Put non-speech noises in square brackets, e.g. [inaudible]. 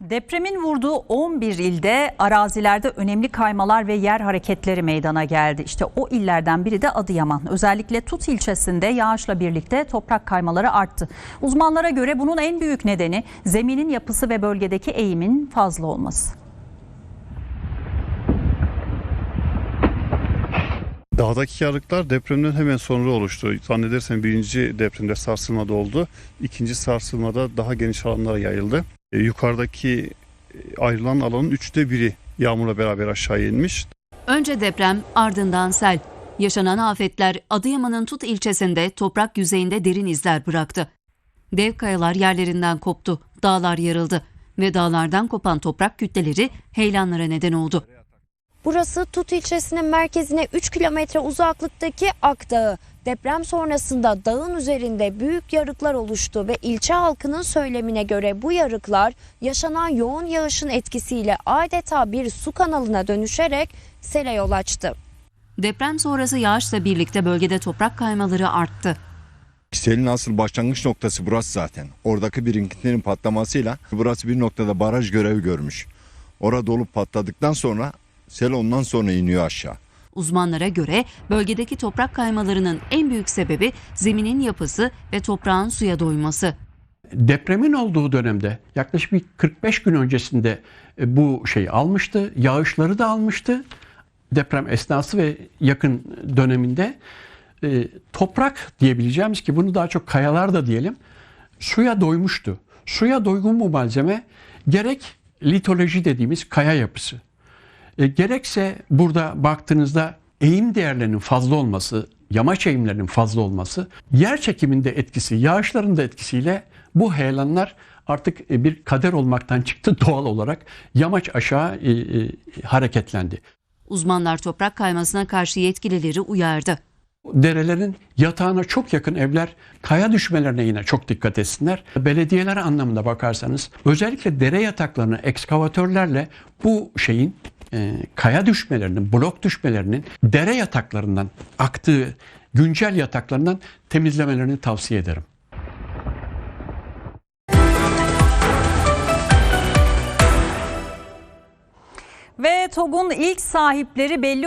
Depremin vurduğu 11 ilde arazilerde önemli kaymalar ve yer hareketleri meydana geldi. İşte o illerden biri de Adıyaman. Özellikle Tut ilçesinde yağışla birlikte toprak kaymaları arttı. Uzmanlara göre bunun en büyük nedeni zeminin yapısı ve bölgedeki eğimin fazla olması. Dağdaki yarıklar depremden hemen sonra oluştu. Zannedersem birinci depremde sarsılmada oldu. İkinci sarsılmada daha geniş alanlara yayıldı. E, yukarıdaki e, ayrılan alanın üçte biri yağmurla beraber aşağı inmiş. Önce deprem, ardından sel. Yaşanan afetler Adıyaman'ın Tut ilçesinde toprak yüzeyinde derin izler bıraktı. Dev kayalar yerlerinden koptu, dağlar yarıldı ve dağlardan kopan toprak kütleleri heyelanlara neden oldu. Burası Tut ilçesinin merkezine 3 kilometre uzaklıktaki Akdağı. Deprem sonrasında dağın üzerinde büyük yarıklar oluştu ve ilçe halkının söylemine göre bu yarıklar yaşanan yoğun yağışın etkisiyle adeta bir su kanalına dönüşerek sele yol açtı. Deprem sonrası yağışla birlikte bölgede toprak kaymaları arttı. Selin asıl başlangıç noktası burası zaten. Oradaki birikintilerin patlamasıyla burası bir noktada baraj görevi görmüş. Orada dolup patladıktan sonra sel ondan sonra iniyor aşağı. Uzmanlara göre bölgedeki toprak kaymalarının en büyük sebebi zeminin yapısı ve toprağın suya doyması. depremin olduğu dönemde yaklaşık bir 45 gün öncesinde e, bu şey almıştı. Yağışları da almıştı. Deprem esnası ve yakın döneminde e, toprak diyebileceğimiz ki bunu daha çok kayalar da diyelim suya doymuştu. Suya doygun bu malzeme gerek litoloji dediğimiz kaya yapısı e, gerekse burada baktığınızda eğim değerlerinin fazla olması, yamaç eğimlerinin fazla olması, yer çekiminde etkisi, yağışların da etkisiyle bu heyelanlar artık e, bir kader olmaktan çıktı [laughs] doğal olarak yamaç aşağı e, e, hareketlendi. Uzmanlar toprak kaymasına karşı yetkilileri uyardı. Derelerin yatağına çok yakın evler kaya düşmelerine yine çok dikkat etsinler. Belediyeler anlamında bakarsanız özellikle dere yataklarını ekskavatörlerle bu şeyin e, kaya düşmelerinin, blok düşmelerinin dere yataklarından aktığı güncel yataklarından temizlemelerini tavsiye ederim. Ve TOG'un ilk sahipleri belli